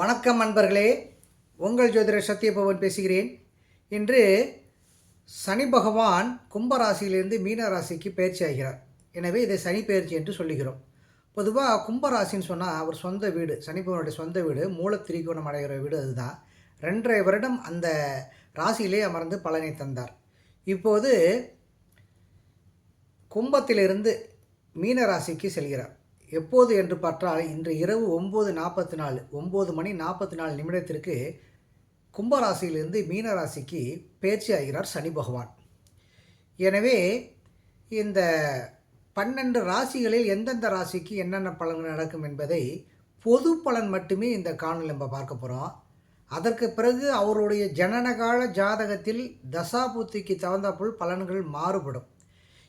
வணக்கம் நண்பர்களே. உங்கள் ஜோதிடர் சத்யபவன் பேசுகிறேன். இன்று சனி பகவான் கும்பராசியிலிருந்து மீன ராசிக்கு பயிற்சி ஆகிறார். எனவே இதை சனி பயிற்சி என்று சொல்லுகிறோம். பொதுவாக கும்பராசின்னு சொன்னால் அவர் சொந்த வீடு சனி பகவானுடைய சொந்த வீடு மூல திரிகோணம் அடைகிற வீடு அதுதான். ரெண்டரை வருடம் அந்த ராசியிலே அமர்ந்து பலனை தந்தார். இப்போது கும்பத்திலிருந்து மீன ராசிக்கு செல்கிறார். எப்போது என்று பார்த்தால் இன்று இரவு ஒம்பது நாற்பத்தி நாலு ஒம்பது மணி நாற்பத்தி நாலு நிமிடத்திற்கு கும்பராசியிலிருந்து மீன ராசிக்கு ஆகிறார் சனி பகவான். எனவே இந்த பன்னெண்டு ராசிகளில் எந்தெந்த ராசிக்கு என்னென்ன பலன்கள் நடக்கும் என்பதை பொது பலன் மட்டுமே இந்த காணொலி நம்ம பார்க்க போகிறோம் அதற்கு பிறகு அவருடைய ஜனனகால ஜாதகத்தில் தசாபுத்திக்கு தகுந்தாப்புல் பலன்கள் மாறுபடும்.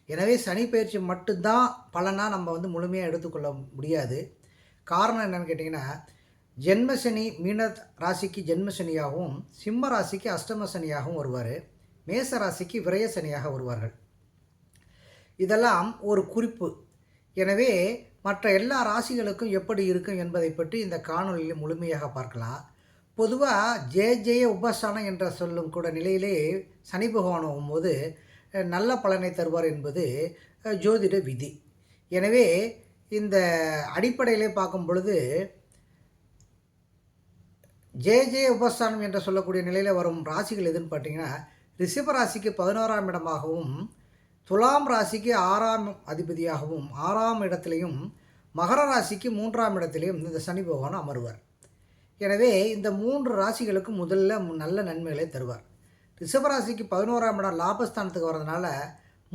எனவே சனி பயிற்சி மட்டும்தான் பலனாக நம்ம வந்து முழுமையாக எடுத்துக்கொள்ள முடியாது. காரணம் என்னன்னு கேட்டிங்கன்னா ஜென்மசனி மீன ராசிக்கு ஜென்மசனியாகவும் சிம்ம ராசிக்கு அஷ்டம சனியாகவும் வருவார். மேச ராசிக்கு விரய சனியாக வருவார்கள். இதெல்லாம் ஒரு குறிப்பு. எனவே மற்ற எல்லா ராசிகளுக்கும் எப்படி இருக்கும் என்பதை பற்றி இந்த காணொலியில் முழுமையாக பார்க்கலாம். பொதுவாக ஜே ஜெய உபஸ்தானம் என்ற சொல்லும் கூட நிலையிலே சனி பகவான் போது நல்ல பலனை தருவார் என்பது ஜோதிட விதி. எனவே இந்த அடிப்படையிலே பார்க்கும் பொழுது ஜே ஜே உபஸ்தானம் என்று சொல்லக்கூடிய நிலையில் வரும் ராசிகள் எதுன்னு பார்த்தீங்கன்னா ரிஷப ராசிக்கு பதினோராம் இடமாகவும் துலாம் ராசிக்கு ஆறாம் அதிபதியாகவும் ஆறாம் இடத்திலையும் மகர ராசிக்கு மூன்றாம் இடத்திலையும் இந்த சனி பகவான் அமருவார். எனவே இந்த மூன்று ராசிகளுக்கு முதல்ல நல்ல நன்மைகளை தருவார். ரிஷபராசிக்கு பதினோராம் இடம் லாபஸ்தானத்துக்கு வர்றதுனால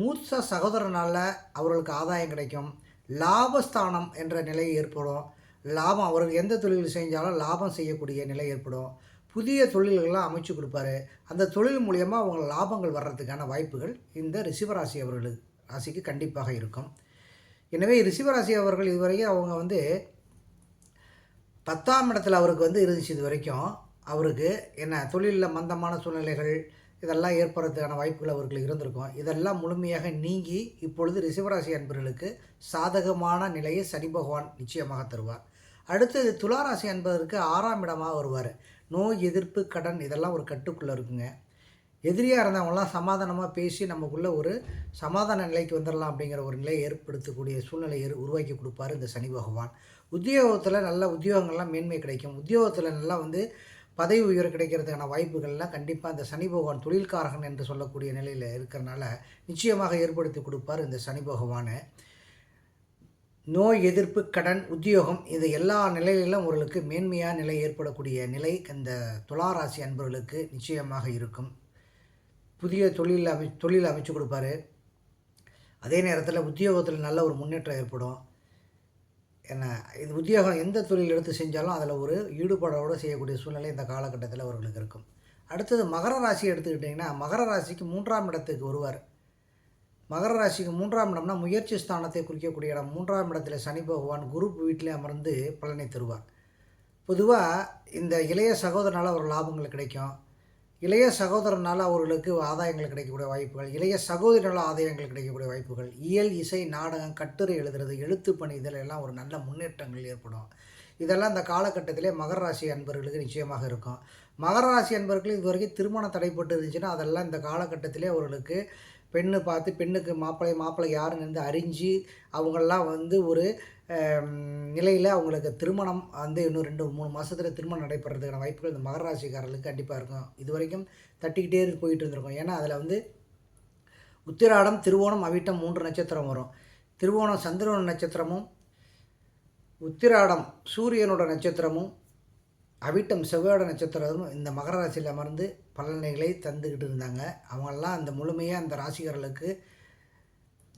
மூத்த சகோதரனால் அவர்களுக்கு ஆதாயம் கிடைக்கும். லாபஸ்தானம் என்ற நிலை ஏற்படும். லாபம் அவர்கள் எந்த தொழில் செஞ்சாலும் லாபம் செய்யக்கூடிய நிலை ஏற்படும். புதிய தொழில்கள்லாம் அமைச்சு கொடுப்பாரு. அந்த தொழில் மூலியமாக அவங்க லாபங்கள் வர்றதுக்கான வாய்ப்புகள் இந்த ரிஷிவராசி அவர்களுக்கு ராசிக்கு கண்டிப்பாக இருக்கும். எனவே ரிஷிவராசி அவர்கள் இதுவரைக்கும் அவங்க வந்து பத்தாம் இடத்துல அவருக்கு வந்து இருந்துச்சு இது வரைக்கும் அவருக்கு என்ன தொழிலில் மந்தமான சூழ்நிலைகள் இதெல்லாம் ஏற்படுறதுக்கான வாய்ப்புகள் அவர்களுக்கு இருந்திருக்கும். இதெல்லாம் முழுமையாக நீங்கி இப்பொழுது ரிஷபராசி அன்பர்களுக்கு சாதகமான நிலையை சனி பகவான் நிச்சயமாக தருவார். அடுத்தது துளாராசி அன்பதற்கு ஆறாம் இடமாக வருவார். நோய் எதிர்ப்பு கடன் இதெல்லாம் ஒரு கட்டுக்குள்ளே இருக்குங்க. எதிரியாக இருந்தவங்களாம் சமாதானமாக பேசி நமக்குள்ளே ஒரு சமாதான நிலைக்கு வந்துடலாம் அப்படிங்கிற ஒரு நிலையை ஏற்படுத்தக்கூடிய சூழ்நிலை உருவாக்கி கொடுப்பாரு இந்த சனி பகவான். உத்தியோகத்தில் நல்ல உத்தியோகங்கள்லாம் மேன்மை கிடைக்கும். உத்தியோகத்தில் நல்லா வந்து பதவி உயர்வு கிடைக்கிறதுக்கான வாய்ப்புகள்லாம் கண்டிப்பாக இந்த சனி பகவான் தொழில்காரகன் என்று சொல்லக்கூடிய நிலையில் இருக்கிறனால நிச்சயமாக ஏற்படுத்தி கொடுப்பார் இந்த சனி பகவானை. நோய் எதிர்ப்பு கடன் உத்தியோகம் இது எல்லா நிலையிலும் அவர்களுக்கு மேன்மையான நிலை ஏற்படக்கூடிய நிலை இந்த துளாராசி அன்பர்களுக்கு நிச்சயமாக இருக்கும். புதிய தொழில் அமை தொழில் அமைச்சு கொடுப்பாரு. அதே நேரத்தில் உத்தியோகத்தில் நல்ல ஒரு முன்னேற்றம் ஏற்படும். என்ன இது உத்தியோகம் எந்த தொழில் எடுத்து செஞ்சாலும் அதில் ஒரு ஈடுபாடோடு செய்யக்கூடிய சூழ்நிலை இந்த காலகட்டத்தில் அவர்களுக்கு இருக்கும். அடுத்தது மகர ராசி எடுத்துக்கிட்டிங்கன்னா மகர ராசிக்கு மூன்றாம் இடத்துக்கு வருவார். மகர ராசிக்கு மூன்றாம் இடம்னா முயற்சி ஸ்தானத்தை குறிக்கக்கூடிய இடம். மூன்றாம் இடத்துல சனி பகவான் குரு வீட்டிலே அமர்ந்து பலனை தருவார். பொதுவாக இந்த இளைய சகோதரனால் ஒரு லாபங்கள் கிடைக்கும். இளைய சகோதரனால் அவர்களுக்கு ஆதாயங்கள் கிடைக்கக்கூடிய வாய்ப்புகள் இளைய சகோதரனால் ஆதாயங்கள் கிடைக்கக்கூடிய வாய்ப்புகள் இயல் இசை நாடகம் கட்டுரை எழுதுறது எழுத்து பணி இதில் எல்லாம் ஒரு நல்ல முன்னேற்றங்கள் ஏற்படும். இதெல்லாம் இந்த காலகட்டத்திலே மகர ராசி அன்பர்களுக்கு நிச்சயமாக இருக்கும். மகர ராசி அன்பர்கள் இதுவரைக்கும் திருமணம் தடைப்பட்டு இருந்துச்சுன்னா அதெல்லாம் இந்த காலகட்டத்திலே அவர்களுக்கு பெண்ணு பார்த்து பெண்ணுக்கு மாப்பிள்ளை மாப்பிள்ளை யாருன்னு வந்து அறிஞ்சு அவங்களெலாம் வந்து ஒரு நிலையில் அவங்களுக்கு திருமணம் வந்து இன்னும் ரெண்டு மூணு மாதத்தில் திருமணம் நடைபெறதுக்கான வாய்ப்புகள் இந்த மகராசிக்காரர்களுக்கு கண்டிப்பாக இருக்கும். இது வரைக்கும் தட்டிக்கிட்டே போயிட்டு இருந்திருக்கும். ஏன்னா அதில் வந்து உத்திராடம் திருவோணம் அவிட்டம் மூன்று நட்சத்திரம் வரும். திருவோணம் சந்திரன நட்சத்திரமும் உத்திராடம் சூரியனோட நட்சத்திரமும் அவிட்டம் செவ்வாயோட நட்சத்திரம் இந்த மகர ராசியில் அமர்ந்து பலன்களை தந்துக்கிட்டு இருந்தாங்க. அவங்கெல்லாம் அந்த முழுமையாக அந்த ராசிகர்களுக்கு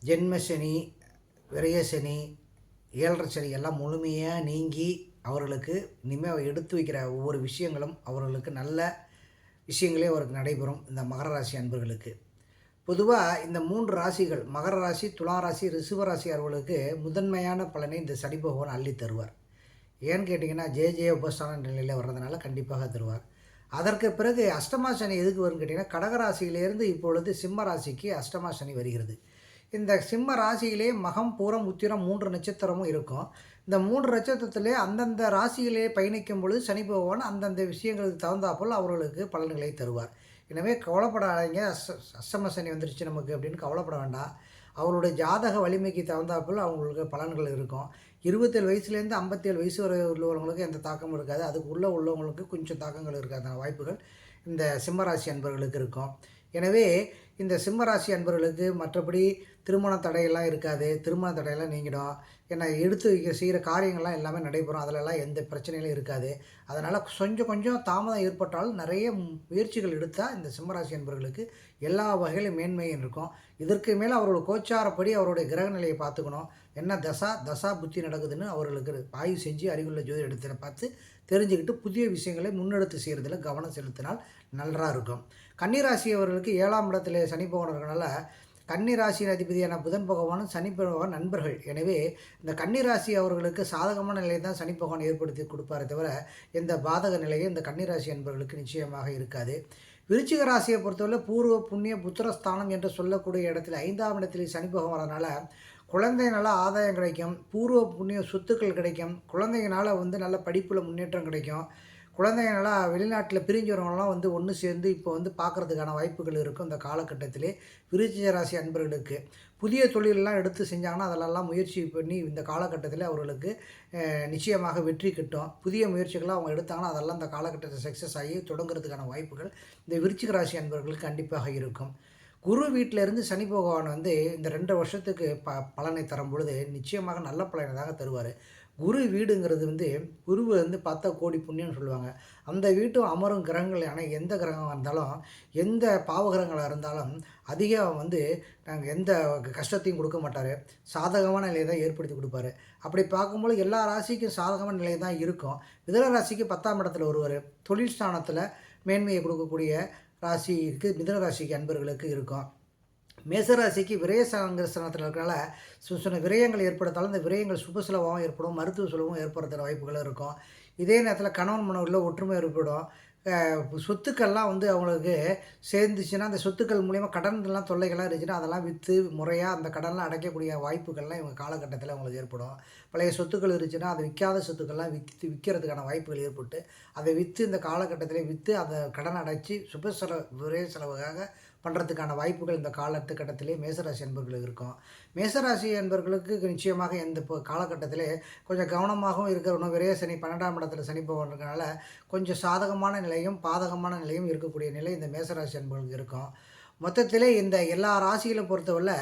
ஜென்மசனி விரயசனி ஏழரை சனி எல்லாம் முழுமையாக நீங்கி அவர்களுக்கு இனிமேல் எடுத்து வைக்கிற ஒவ்வொரு விஷயங்களும் அவர்களுக்கு நல்ல விஷயங்களே அவருக்கு நடைபெறும் இந்த மகர ராசி அன்பர்களுக்கு. பொதுவாக இந்த மூன்று ராசிகள் மகர ராசி துலா ராசி ரிஷப ராசி அவர்களுக்கு முதன்மையான பலனை இந்த சனி பகவான் அள்ளி தருவார். ஏன்னு கேட்டிங்கன்னா ஜே ஜே உபஸ்தான நிலையில் வர்றதுனால கண்டிப்பாக தருவார். அதற்கு பிறகு அஷ்டமா சனி எதுக்கு வரும்னு கேட்டிங்கன்னா கடகராசியிலேருந்து இப்பொழுது சிம்ம ராசிக்கு அஷ்டமா சனி வருகிறது. இந்த சிம்ம ராசியிலே மகம் பூரம் உத்திரம் மூன்று நட்சத்திரமும் இருக்கும். இந்த மூன்று நட்சத்திரத்திலே அந்தந்த ராசியிலே பயணிக்கும் பொழுது சனி பகவான் அந்தந்த விஷயங்களுக்கு தகுந்தாப்போல் அவர்களுக்கு பலன்களை தருவார். எனவே கவலைப்படாதீங்க. அஸ் அஷ்டம சனி வந்துருச்சு நமக்கு அப்படின்னு கவலைப்பட வேண்டாம். அவருடைய ஜாதக வலிமைக்கு தகுந்தாப்போல் அவங்களுக்கு பலன்கள் இருக்கும். இருபத்தேழு வயசுலேருந்து ஐம்பத்தேழு வயசு வரை உள்ளவங்களுக்கு எந்த தாக்கமும் இருக்காது. அதுக்கு உள்ளே உள்ளவங்களுக்கு கொஞ்சம் தாக்கங்கள் இருக்காத வாய்ப்புகள் இந்த சிம்மராசி அன்பர்களுக்கு இருக்கும். எனவே இந்த சிம்மராசி அன்பர்களுக்கு மற்றபடி திருமண தடையெல்லாம் இருக்காது. திருமண தடையெல்லாம் நீங்கிடும். ஏன்னா எடுத்து வைக்க செய்கிற காரியங்கள்லாம் எல்லாமே நடைபெறும். அதிலெல்லாம் எந்த பிரச்சனைகளும் இருக்காது. அதனால் கொஞ்சம் கொஞ்சம் தாமதம் ஏற்பட்டாலும் நிறைய முயற்சிகள் எடுத்தால் இந்த சிம்மராசி அன்பர்களுக்கு எல்லா வகையிலும் மேன்மையும் இருக்கும். இதற்கு மேலே அவரோட கோச்சாரப்படி அவருடைய கிரக நிலையை பார்த்துக்கணும். என்ன தசா? தசா புத்தி நடக்குதுன்னு அவர்களுக்கு ஆய்வு செஞ்சு அறிவுள்ள ஜோதி இடத்துல பார்த்து தெரிஞ்சுக்கிட்டு புதிய விஷயங்களை முன்னெடுத்து செய்கிறதுல கவனம் செலுத்தினால் நன்றாக இருக்கும். கன்னிராசி அவர்களுக்கு ஏழாம் இடத்துல சனி பகவான் கன்னிராசியின் அதிபதியான புதன் பகவானும் சனி பகவான் நண்பர்கள். எனவே இந்த கன்னிராசி அவர்களுக்கு சாதகமான நிலையை தான் சனி பகவான் ஏற்படுத்தி கொடுப்பாரே தவிர எந்த பாதக நிலையை இந்த கன்னிராசி என்பவர்களுக்கு நிச்சயமாக இருக்காது. விருச்சிக ராசியை பொறுத்தவரை பூர்வ புண்ணிய புத்திரஸ்தானம் என்று சொல்லக்கூடிய இடத்துல ஐந்தாம் இடத்துல சனி பகவான் வரனால குழந்தைனால ஆதாயம் கிடைக்கும் பூர்வ புண்ணிய சொத்துக்கள் கிடைக்கும் குழந்தைங்கனால வந்து நல்ல படிப்பில் முன்னேற்றம் கிடைக்கும். குழந்தைங்க நல்லா வெளிநாட்டில் பிரிஞ்சவங்களாம் வந்து ஒன்று சேர்ந்து இப்போ வந்து பார்க்குறதுக்கான வாய்ப்புகள் இருக்கும் இந்த காலகட்டத்திலே. விருச்சிக ராசி அன்பர்களுக்கு. புதிய தொழிலெல்லாம் எடுத்து செஞ்சாங்கன்னா அதிலெல்லாம் முயற்சி பண்ணி இந்த காலகட்டத்தில் அவர்களுக்கு நிச்சயமாக வெற்றி கிட்டும். புதிய முயற்சிகளை அவங்க எடுத்தாங்கன்னா அதெல்லாம் இந்த காலகட்டத்தில் சக்ஸஸ் ஆகி தொடங்குறதுக்கான வாய்ப்புகள் இந்த விருச்சிக ராசி அன்பர்களுக்கு கண்டிப்பாக இருக்கும். குரு வீட்டிலேருந்து சனி பகவான் வந்து இந்த ரெண்டு வருஷத்துக்கு ப பலனை தரும் பொழுது நிச்சயமாக நல்ல பலனை தாங்க தருவார். குரு வீடுங்கிறது வந்து குருவை வந்து பத்த கோடி புண்ணியம்னு சொல்லுவாங்க. அந்த வீட்டும் அமரும் கிரகங்கள் ஆனால் எந்த கிரகம் இருந்தாலும் எந்த பாவகிரகங்களாக இருந்தாலும் அதிகம் வந்து நாங்கள் எந்த கஷ்டத்தையும் கொடுக்க மாட்டார். சாதகமான நிலையை தான் ஏற்படுத்தி கொடுப்பாரு. அப்படி பார்க்கும்போது எல்லா ராசிக்கும் சாதகமான நிலை தான் இருக்கும். மிதன ராசிக்கு பத்தாம் இடத்துல ஒருவர் தொழில் ஸ்தானத்தில் மேன்மையை கொடுக்கக்கூடிய ராசி இருக்குது மிதன ராசிக்கு அன்பர்களுக்கு இருக்கும். மேசராசிக்கு விரயசாங்கிற ஸ்தானத்தில் இருக்கிறனால சில விரயங்கள் ஏற்படுத்தாலும் இந்த விரயங்கள் சுப செலவாகவும் ஏற்படும் மருத்துவ சுலபம் ஏற்படுத்துகிற வாய்ப்புகளும் இருக்கும். இதே நேரத்தில் கணவன் மனவில் ஒற்றுமை ஏற்படும். சொத்துக்கள்லாம் வந்து அவங்களுக்கு சேர்ந்துச்சுன்னா அந்த சொத்துக்கள் மூலிமா கடன்லாம் தொல்லைகள்லாம் இருந்துச்சுன்னா அதெல்லாம் விற்று முறையாக அந்த கடன்லாம் அடைக்கக்கூடிய வாய்ப்புகள்லாம் இவங்க காலகட்டத்தில் அவங்களுக்கு ஏற்படும். பழைய சொத்துக்கள் இருந்துச்சுன்னா அதை விற்காத சொத்துக்கள்லாம் விற்று விற்கிறதுக்கான வாய்ப்புகள் ஏற்பட்டு அதை விற்று இந்த காலகட்டத்தில் விற்று அதை கடன் அடைச்சி சுப செலவு விரை செலவுக்காக பண்ணுறதுக்கான வாய்ப்புகள் இந்த காலத்துக்கட்டத்திலே மேசராசி அன்பர்களுக்கு இருக்கும். மேசராசி என்பர்களுக்கு நிச்சயமாக இந்த இப்போ காலகட்டத்திலே கொஞ்சம் கவனமாகவும் இருக்கிறவனும் விரைய சனி பன்னெண்டாம் இடத்துல சனி போகிறதுனால கொஞ்சம் சாதகமான நிலையும் பாதகமான நிலையும் இருக்கக்கூடிய நிலை இந்த மேசராசி அன்பர்களுக்கு இருக்கும். மொத்தத்திலே இந்த எல்லா ராசிகளும் பொறுத்தவரை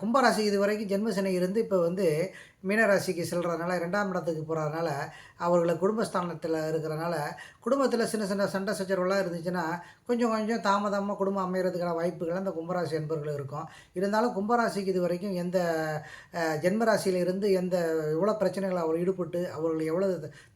கும்பராசி இது வரைக்கும் ஜென்மசனி இருந்து இப்போ வந்து மீனராசிக்கு செல்கிறதுனால ரெண்டாம் இடத்துக்கு போகிறதுனால அவர்களை குடும்பஸ்தானத்தில் இருக்கிறனால குடும்பத்தில் சின்ன சின்ன சண்டை சச்சரவுலாம் இருந்துச்சுன்னா கொஞ்சம் கொஞ்சம் தாமதமாக குடும்பம் அமைகிறதுக்கான வாய்ப்புகள் அந்த கும்பராசி என்பர்கள் இருக்கும். இருந்தாலும் கும்பராசிக்கு இது வரைக்கும் எந்த ஜென்மராசியில் இருந்து எந்த எவ்வளோ பிரச்சனைகள் அவர் ஈடுபட்டு அவர்கள் எவ்வளோ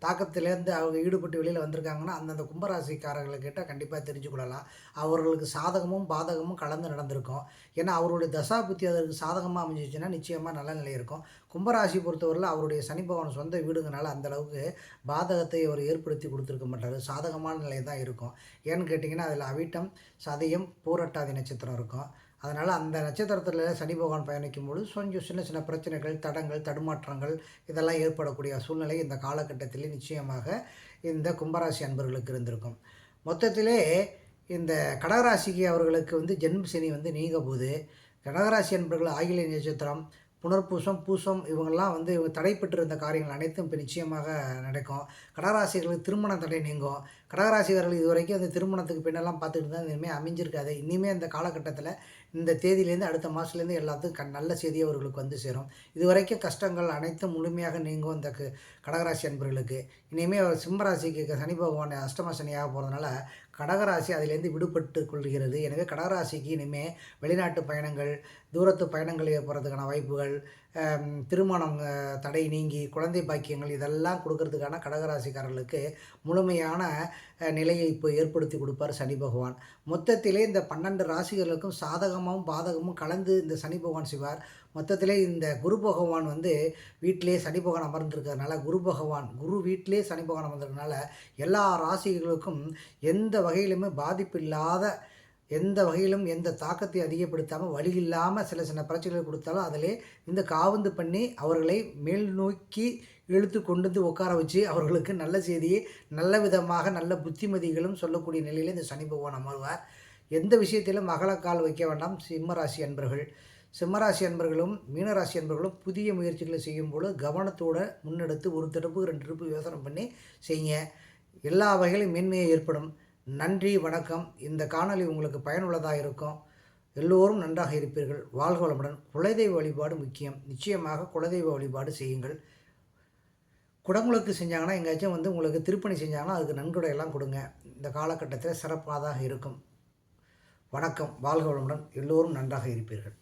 தாக்கத்திலேருந்து அவங்க ஈடுபட்டு வெளியில் வந்திருக்காங்கன்னா அந்தந்த கும்பராசிக்காரர்கள்கிட்ட கண்டிப்பாக தெரிஞ்சு கொள்ளலாம். அவர்களுக்கு சாதகமும் பாதகமும் கலந்து நடந்திருக்கும். ஏன்னா அவருடைய தசா புத்தி அதற்கு சாதகமாக அமைஞ்சிச்சுன்னா நிச்சயமாக நல்ல நிலை இருக்கும். கும்பராசி பொறுத்தவரையில் அவருடைய சனி பகவான் சொந்த வீடுங்கனால அந்தளவுக்கு பாதகத்தை அவர் ஏற்படுத்தி கொடுத்துருக்க மாட்டார். சாதகமான நிலை தான் இருக்கும். ஏன்னு கேட்டிங்கன்னா அதில் அவிட்டம் சதயம் பூரட்டாதி நட்சத்திரம் இருக்கும். அதனால் அந்த நட்சத்திரத்தில் சனி பகவான் பயணிக்கும் பொழுது கொஞ்சம் சின்ன சின்ன பிரச்சனைகள் தடங்கள் தடுமாற்றங்கள் இதெல்லாம் ஏற்படக்கூடிய சூழ்நிலை இந்த காலகட்டத்தில் நிச்சயமாக இந்த கும்பராசி அன்பர்களுக்கு இருந்திருக்கும். மொத்தத்திலே இந்த கடகராசிக்கு அவர்களுக்கு வந்து ஜென்ம சனி வந்து நீங்க போது கடகராசி அன்பர்கள் ஆகிய நட்சத்திரம் புனர்பூசம் பூசம் இவங்கெல்லாம் வந்து இவங்க தடைப்பட்டிருந்த காரியங்கள் அனைத்தும் இப்போ நிச்சயமாக நடக்கும். கடகராசிகளுக்கு திருமண தடை நீங்கும். கடகராசிகர்கள் இது வரைக்கும் அந்த திருமணத்துக்கு பின்னெல்லாம் பார்த்துட்டு இருந்தால் இனிமேல் அமைஞ்சிருக்காது. இனிமேல் இந்த காலகட்டத்தில் இந்த தேதியிலேருந்து அடுத்த மாதத்துலேருந்து எல்லாத்துக்கும் க நல்ல செய்தி அவர்களுக்கு வந்து சேரும். இது வரைக்கும் கஷ்டங்கள் அனைத்தும் முழுமையாக நீங்கும் இந்த கடகராசி அன்பர்களுக்கு. இனிமேல் சிம்மராசிக்கு சனி பகவான் அஷ்டம சனியாக போகிறதுனால கடகராசி அதிலேருந்து விடுபட்டு கொள்கிறது. எனவே கடகராசிக்கு இனிமேல் வெளிநாட்டு பயணங்கள் தூரத்து பயணங்கள் ஏற்படுறதுக்கான வாய்ப்புகள் திருமணம் தடை நீங்கி குழந்தை பாக்கியங்கள் இதெல்லாம் கொடுக்கறதுக்கான கடகராசிக்காரர்களுக்கு முழுமையான நிலையை இப்போ ஏற்படுத்தி கொடுப்பார் சனி பகவான். மொத்தத்திலே இந்த பன்னெண்டு ராசிகளுக்கும் சாதகமும் பாதகமும் கலந்து இந்த சனி பகவான் செய்வார். மொத்தத்திலே இந்த குரு பகவான் வந்து வீட்டிலே சனி பகவான் அமர்ந்திருக்கிறதுனால குரு பகவான் குரு வீட்டிலே சனி பகவான் அமர்ந்திருக்கிறதுனால எல்லா ராசிகளுக்கும் எந்த வகையிலுமே பாதிப்பு இல்லாத எந்த வகையிலும் எந்த தாக்கத்தை அதிகப்படுத்தாமல் வழி இல்லாமல் சில சின்ன பிரச்சனைகள் கொடுத்தாலும் அதிலே இந்த காவந்து பண்ணி அவர்களை மேல் நோக்கி இழுத்து கொண்டு வந்து உட்கார வச்சு அவர்களுக்கு நல்ல செய்தியை நல்ல விதமாக நல்ல புத்திமதிகளும் சொல்லக்கூடிய நிலையில் இந்த சனி பகவான் அமர்வார். எந்த விஷயத்திலும் அகலக்கால் வைக்க வேண்டாம். சிம்மராசி அன்பர்கள். சிம்மராசி அன்பர்களும் மீனராசி அன்பர்களும் புதிய முயற்சிகளை செய்யும்போது கவனத்தோடு முன்னெடுத்து ஒரு தடுப்பு ரெண்டு தடுப்பு யோசனை பண்ணி செய்யுங்க. எல்லா வகையிலும் மேன்மையை ஏற்படும். நன்றி வணக்கம். இந்த காணொளி உங்களுக்கு பயனுள்ளதாக இருக்கும். எல்லோரும் நன்றாக இருப்பீர்கள். வாழ்க வளமுடன். குலதெய்வ வழிபாடு முக்கியம். நிச்சயமாக குலதெய்வ வழிபாடு செய்யுங்கள். குடமுழுக்கு செஞ்சாங்கன்னா எங்கேயாச்சும் வந்து உங்களுக்கு திருப்பணி செஞ்சாங்கன்னா அதுக்கு நன்கொடையெல்லாம் கொடுங்க. இந்த காலகட்டத்தில் சிறப்பாக இருக்கும். வணக்கம். வாழ்க வளமுடன். எல்லோரும் நன்றாக இருப்பீர்கள்.